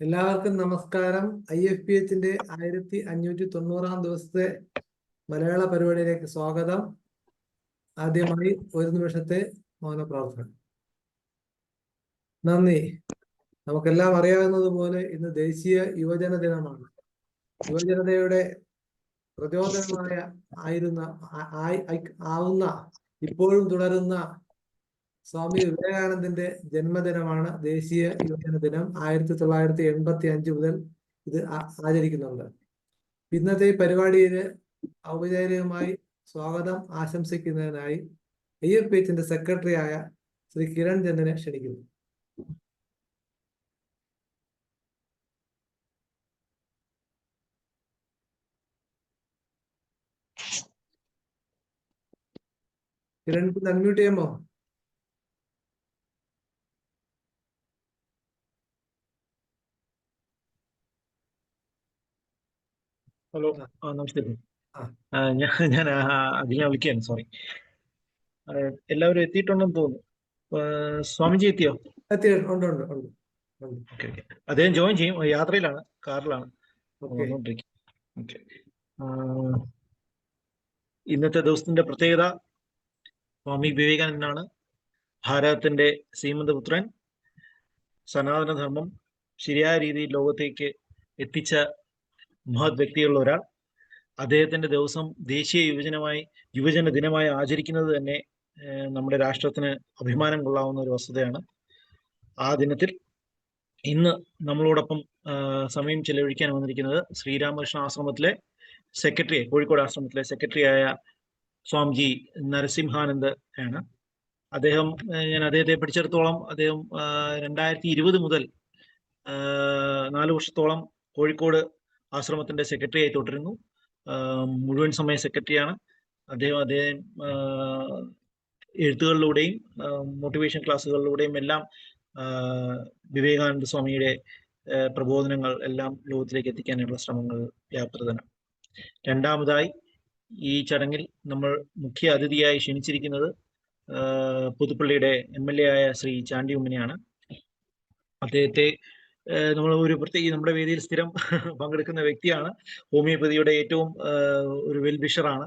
എല്ലാവർക്കും നമസ്കാരം. I F P എച്ചിന്റെ ആയിരത്തി അഞ്ഞൂറ്റി തൊണ്ണൂറാം ദിവസത്തെ മലയാള പരിപാടിയിലേക്ക് സ്വാഗതം. ആദ്യമായി ഒരു നിമിഷത്തെ മൗന പ്രാർത്ഥന. നന്ദി. നമുക്കെല്ലാം അറിയാവുന്നതുപോലെ ഇന്ന് ദേശീയ യുവജന ദിനമാണ്. യുവജനതയുടെ പ്രചോദനമായ ആയിരുന്ന ആവുന്ന ഇപ്പോഴും തുടരുന്ന സ്വാമി വിവേകാനന്ദന്റെ ജന്മദിനമാണ് ദേശീയ യുവജന ദിനം. ആയിരത്തി തൊള്ളായിരത്തി എൺപത്തി അഞ്ച് മുതൽ ഇത് ആചരിക്കുന്നുണ്ട്. ഇന്നത്തെ പരിപാടിയിൽ ഔപചാരികമായി സ്വാഗതം ആശംസിക്കുന്നതിനായി ഐ എഫ് എച്ചിന്റെ സെക്രട്ടറിയായ ശ്രീ കിരൺ ചന്ദനെ ക്ഷണിക്കുന്നു. കിരൺ അൺമ്യൂട്ട് ചെയ്യുമോ? ഹലോ. ആ. നമസ്തേ. ഞാൻ ഞാൻ അഖിലിനെ വിളിക്കുകയാണ്. സോറി എല്ലാവരും എത്തിയിട്ടുണ്ടെന്ന് തോന്നുന്നു. സ്വാമിജി എത്തിയോ? എത്തി ഉണ്ട് ഉണ്ട് ഉണ്ട്. ഉണ്ട്. Okay okay. അദ്ദേഹം ജോയിൻ ചെയ്യും. യാത്രയിലാണ് കാറിലാണ്. ഓക്കെ. ഇന്നത്തെ ദിവസത്തിന്റെ പ്രത്യേകത സ്വാമി വിവേകാനന്ദനാണ്. ഭാരതത്തിന്റെ സീമന്തപുത്രൻ സനാതനധർമ്മം ശരിയായ രീതിയിൽ ലോകത്തേക്ക് എത്തിച്ച മഹത് വ്യക്തികളിൽ ഒരാൾ അദ്ദേഹത്തിന്റെ ദിവസം ദേശീയ യുവജനമായി യുവജന ദിനമായി ആചരിക്കുന്നത് തന്നെ നമ്മുടെ രാഷ്ട്രത്തിന് അഭിമാനം കൊള്ളാവുന്ന ഒരു വസ്തുതയാണ്. ആ ദിനത്തിൽ ഇന്ന് നമ്മളോടൊപ്പം സമയം ചെലവഴിക്കാൻ വന്നിരിക്കുന്നത് ശ്രീരാമകൃഷ്ണ ആശ്രമത്തിലെ സെക്രട്ടറി കോഴിക്കോട് ആശ്രമത്തിലെ സെക്രട്ടറിയായ സ്വാമിജി നരസിംഹാനന്ദ് ആണ്. അദ്ദേഹം ഞാൻ അദ്ദേഹത്തെ പഠിച്ചിടത്തോളം അദ്ദേഹം രണ്ടായിരത്തി ഇരുപത് മുതൽ നാല് വർഷത്തോളം കോഴിക്കോട് ആശ്രമത്തിന്റെ സെക്രട്ടറി ആയി തുടരുന്നു. മുഴുവൻ സമയ സെക്രട്ടറിയാണ് അദ്ദേഹം അദ്ദേഹം എഴുത്തുകളിലൂടെയും മോട്ടിവേഷൻ ക്ലാസ്സുകളിലൂടെയും എല്ലാം വിവേകാനന്ദ സ്വാമിയുടെ പ്രബോധനങ്ങൾ എല്ലാം ലോകത്തിലേക്ക് എത്തിക്കാനുള്ള ശ്രമങ്ങൾ വ്യാപൃതനാണ് രണ്ടാമതായി ഈ ചടങ്ങിൽ നമ്മൾ മുഖ്യ അതിഥിയായി ക്ഷണിച്ചിരിക്കുന്നത് പുതുപ്പള്ളിയുടെ എം എൽ എ ആയ ശ്രീ ചാണ്ടി ഉമ്മനെയാണ് അദ്ദേഹത്തെ നമ്മൾ ഒരു പ്രത്യേക നമ്മുടെ വേദിയിൽ സ്ഥിരം പങ്കെടുക്കുന്ന വ്യക്തിയാണ്. ഹോമിയോപ്പതിയുടെ ഏറ്റവും ഒരു വെൽബിഷറാണ്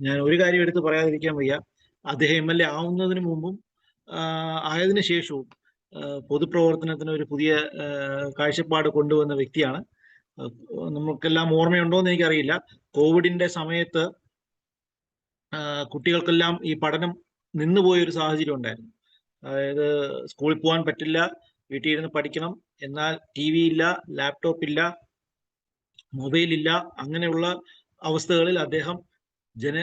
ഞാൻ ഒരു കാര്യം എടുത്ത് പറയാതിരിക്കാൻ വയ്യ. അദ്ദേഹം എം എൽ എ ആവുന്നതിന് മുമ്പും ആയതിനു ശേഷവും പൊതുപ്രവർത്തനത്തിന് ഒരു പുതിയ കാഴ്ചപ്പാട് കൊണ്ടുവന്ന വ്യക്തിയാണ്. നമുക്കെല്ലാം ഓർമ്മയുണ്ടോ എന്ന് എനിക്കറിയില്ല. കോവിഡിന്റെ സമയത്ത് കുട്ടികൾക്കെല്ലാം ഈ പഠനം നിന്നുപോയ ഒരു സാഹചര്യം ഉണ്ടായിരുന്നു. അതായത് സ്കൂളിൽ പോകാൻ പറ്റില്ല വീട്ടിൽ ഇരുന്ന് പഠിക്കണം. എന്നാൽ ടി വി ഇല്ല ലാപ്ടോപ്പ് ഇല്ല മൊബൈൽ ഇല്ല അങ്ങനെയുള്ള അവസ്ഥകളിൽ അദ്ദേഹം ജന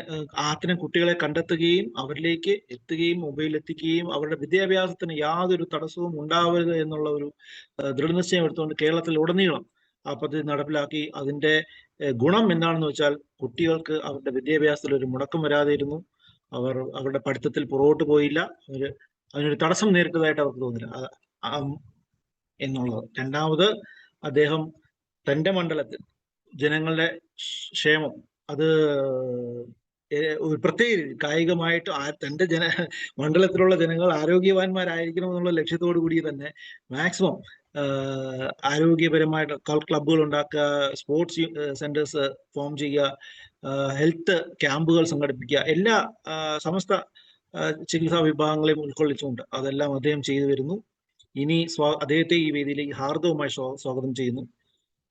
ആത്തിനും കുട്ടികളെ കണ്ടെത്തുകയും അവരിലേക്ക് എത്തുകയും മൊബൈൽ എത്തിക്കുകയും അവരുടെ വിദ്യാഭ്യാസത്തിന് യാതൊരു തടസ്സവും ഉണ്ടാവരുത് എന്നുള്ള ഒരു ദൃഢനിശ്ചയം എടുത്തുകൊണ്ട് കേരളത്തിൽ ഉടനീളം ആ പദ്ധതി നടപ്പിലാക്കി. അതിന്റെ ഗുണം എന്താണെന്ന് വെച്ചാൽ കുട്ടികൾക്ക് അവരുടെ വിദ്യാഭ്യാസത്തിൽ ഒരു മുടക്കം വരാതിരുന്നു. അവർ അവരുടെ പഠിത്തത്തിൽ പുറകോട്ട് പോയില്ല. അവർ അതിനൊരു തടസ്സം നേരിട്ടതായിട്ട് അവർക്ക് തോന്നില്ല. എന്നുള്ളത്. രണ്ടാമത് അദ്ദേഹം തന്റെ മണ്ഡലത്തിൽ ജനങ്ങളുടെ ക്ഷേമം അത് ഒരു പ്രത്യേക രീതി കായികമായിട്ട് ആ തന്റെ ജന മണ്ഡലത്തിലുള്ള ജനങ്ങൾ ആരോഗ്യവാന്മാരായിരിക്കണം എന്നുള്ള ലക്ഷ്യത്തോടു കൂടി തന്നെ മാക്സിമം ആരോഗ്യപരമായിട്ട് ക്ലബ്ബുകൾ ഉണ്ടാക്കുക സ്പോർട്സ് സെന്റേഴ്സ് ഫോം ചെയ്യുക ഹെൽത്ത് ക്യാമ്പുകൾ സംഘടിപ്പിക്കുക എല്ലാ സമസ്ത ചികിത്സാ വിഭാഗങ്ങളെയും ഉൾക്കൊള്ളിച്ചുകൊണ്ട് അതെല്ലാം അദ്ദേഹം ചെയ്തു വരുന്നു. ഇനി സ്വാ അദ്ദേഹത്തെ ഈ വേദിയിൽ ഹാർദവുമായി സ്വാ- സ്വാഗതം ചെയ്യുന്നു.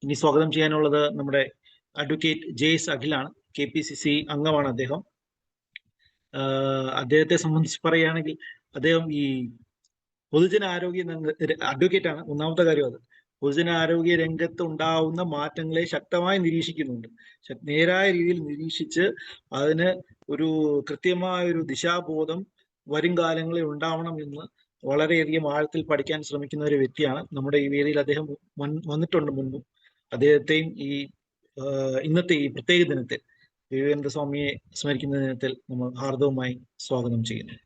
ഇനി സ്വാഗതം ചെയ്യാനുള്ളത് നമ്മുടെ അഡ്വക്കേറ്റ് ജെ എസ് അഖിലാണ് കെ പി സി സി അംഗമാണ് അദ്ദേഹം. അദ്ദേഹത്തെ സംബന്ധിച്ച് പറയുകയാണെങ്കിൽ അദ്ദേഹം ഈ പൊതുജന ആരോഗ്യ അഡ്വക്കേറ്റ് ആണ്. ഒന്നാമത്തെ കാര്യം അത്. പൊതുജന ആരോഗ്യ രംഗത്ത് ഉണ്ടാവുന്ന മാറ്റങ്ങളെ ശക്തമായി നിരീക്ഷിക്കുന്നുണ്ട്. നേരായ രീതിയിൽ നിരീക്ഷിച്ച് അതിന് ഒരു കൃത്യമായ ഒരു ദിശാബോധം വരും കാലങ്ങളിൽ ഉണ്ടാവണം എന്ന് വളരെയധികം ആഴത്തിൽ പഠിക്കാൻ ശ്രമിക്കുന്ന ഒരു വ്യക്തിയാണ്. നമ്മുടെ ഈ വേദിയിൽ അദ്ദേഹം വന്ന് വന്നിട്ടുണ്ട് മുൻപും. അദ്ദേഹത്തെയും ഈ ഇന്നത്തെ ഈ പ്രത്യേക ദിനത്തിൽ വിവേകാനന്ദ സ്വാമിയെ സ്മരിക്കുന്ന ദിനത്തിൽ നമ്മൾ ഹാർദവുമായി സ്വാഗതം ചെയ്യുന്നു.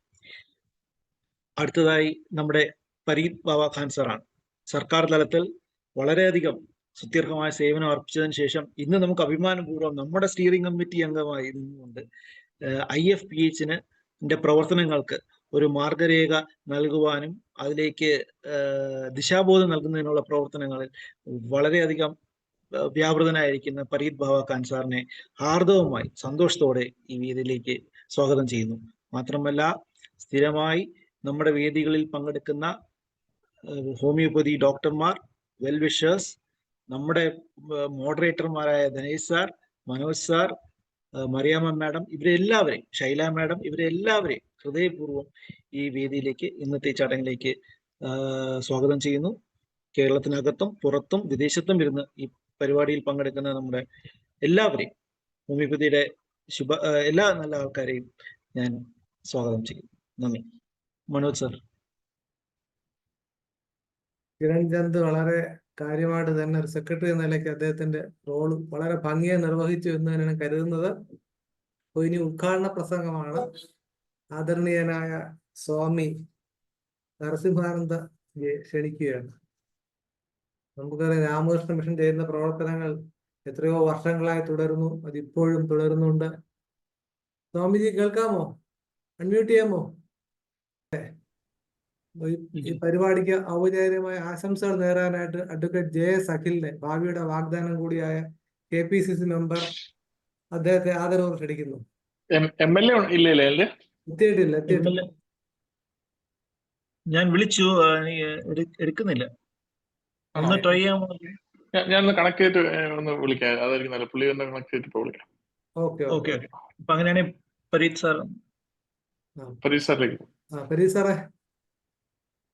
അടുത്തതായി നമ്മുടെ പരീത് ബാബ ഖാൻ സാറാണ്. സർക്കാർ തലത്തിൽ വളരെയധികം സുദീർഘമായ സേവനം അർപ്പിച്ചതിന് ശേഷം ഇന്ന് നമുക്ക് അഭിമാനപൂർവം നമ്മുടെ സ്റ്റിയറിംഗ് കമ്മിറ്റി അംഗമായി നിന്നുകൊണ്ട് ഐ എഫ് പി എച്ചിന് പ്രവർത്തനങ്ങൾക്ക് ഒരു മാർഗരേഖ നൽകുവാനും അതിലേക്ക് ദിശാബോധം നൽകുന്നതിനുള്ള പ്രവർത്തനങ്ങളിൽ വളരെയധികം വ്യാപൃതനായിരിക്കുന്ന പരീത് ഭാവ ഖാൻ സാറിനെ ഹാർദവമായി സന്തോഷത്തോടെ ഈ വേദിയിലേക്ക് സ്വാഗതം ചെയ്യുന്നു. മാത്രമല്ല സ്ഥിരമായി നമ്മുടെ വേദികളിൽ പങ്കെടുക്കുന്ന ഹോമിയോപ്പതി ഡോക്ടർമാർ വെൽ വിഷേഴ്സ് നമ്മുടെ മോഡറേറ്റർമാരായ Dhanesh sir Manoj sir Mariamma madam ഇവരെല്ലാവരെയും Shaila madam ഇവരെല്ലാവരെയും ഹൃദയപൂർവം ഈ വേദിയിലേക്ക് ഇന്നത്തെ ചടങ്ങിലേക്ക് സ്വാഗതം ചെയ്യുന്നു. കേരളത്തിനകത്തും പുറത്തും വിദേശത്തും ഇരുന്ന് ഈ പരിപാടിയിൽ പങ്കെടുക്കുന്ന നമ്മുടെ എല്ലാവരെയും ഹോമിയോപ്പതിയുടെ ശുഭ എല്ലാ നല്ല ആൾക്കാരെയും ഞാൻ സ്വാഗതം ചെയ്യും നന്ദി. മനോജ് സാർ. കിരൺ ചന്ദ് വളരെ കാര്യമായിട്ട് തന്നെ ഒരു സെക്രട്ടറി എന്ന നിലയ്ക്ക് അദ്ദേഹത്തിന്റെ റോൾ വളരെ ഭംഗിയായി നിർവഹിച്ചു എന്ന് തന്നെയാണ് കരുതുന്നത്. ഇനി ഉദ്ഘാടന പ്രസംഗമാണ്. ആദരണീയനായ സ്വാമി നരസിംഹാനന്ദ ക്ഷണിക്കുകയാണ്. നമുക്കറിയാം രാമകൃഷ്ണ മിഷൻ ചെയ്യുന്ന പ്രവർത്തനങ്ങൾ എത്രയോ വർഷങ്ങളായി തുടരുന്നു അതിപ്പോഴും തുടരുന്നുണ്ട്. സ്വാമിജി കേൾക്കാമോ? അൺമ്യൂട്ട് ചെയ്യാമോ? ഈ- പരിപാടിക്ക് ഔപചാരികമായ ആശംസകൾ നേരാനായിട്ട് അഡ്വക്കേറ്റ് ജെ എസ് അഖിലിനെ ഭാവിയുടെ വാഗ്ദാനം കൂടിയായ K P C C member അദ്ദേഹത്തെ ആദരവ് ക്ഷണിക്കുന്നു. എം എൽ എ ഇല്ലേ. എത്തിയിട്ടില്ല ഞാൻ വിളിച്ചു എടുക്കുന്നില്ല. ഒന്ന് ട്രൈ ചെയ്യാമോ ഒന്ന് കണക്ട് ചെയ്തിട്ട് ഒന്ന് വിളിക്കാം. അതായിരിക്കും നല്ല പുള്ളി ഒന്ന് കണക്ട് ചെയ്തിട്ട് വിളിക്കാം. Okay okay. അപ്പൊ അങ്ങനെയാണെങ്കിൽ പരീത് സാർ പരീത് സാറിലേക്ക്. ആ പരീത് സാറേ.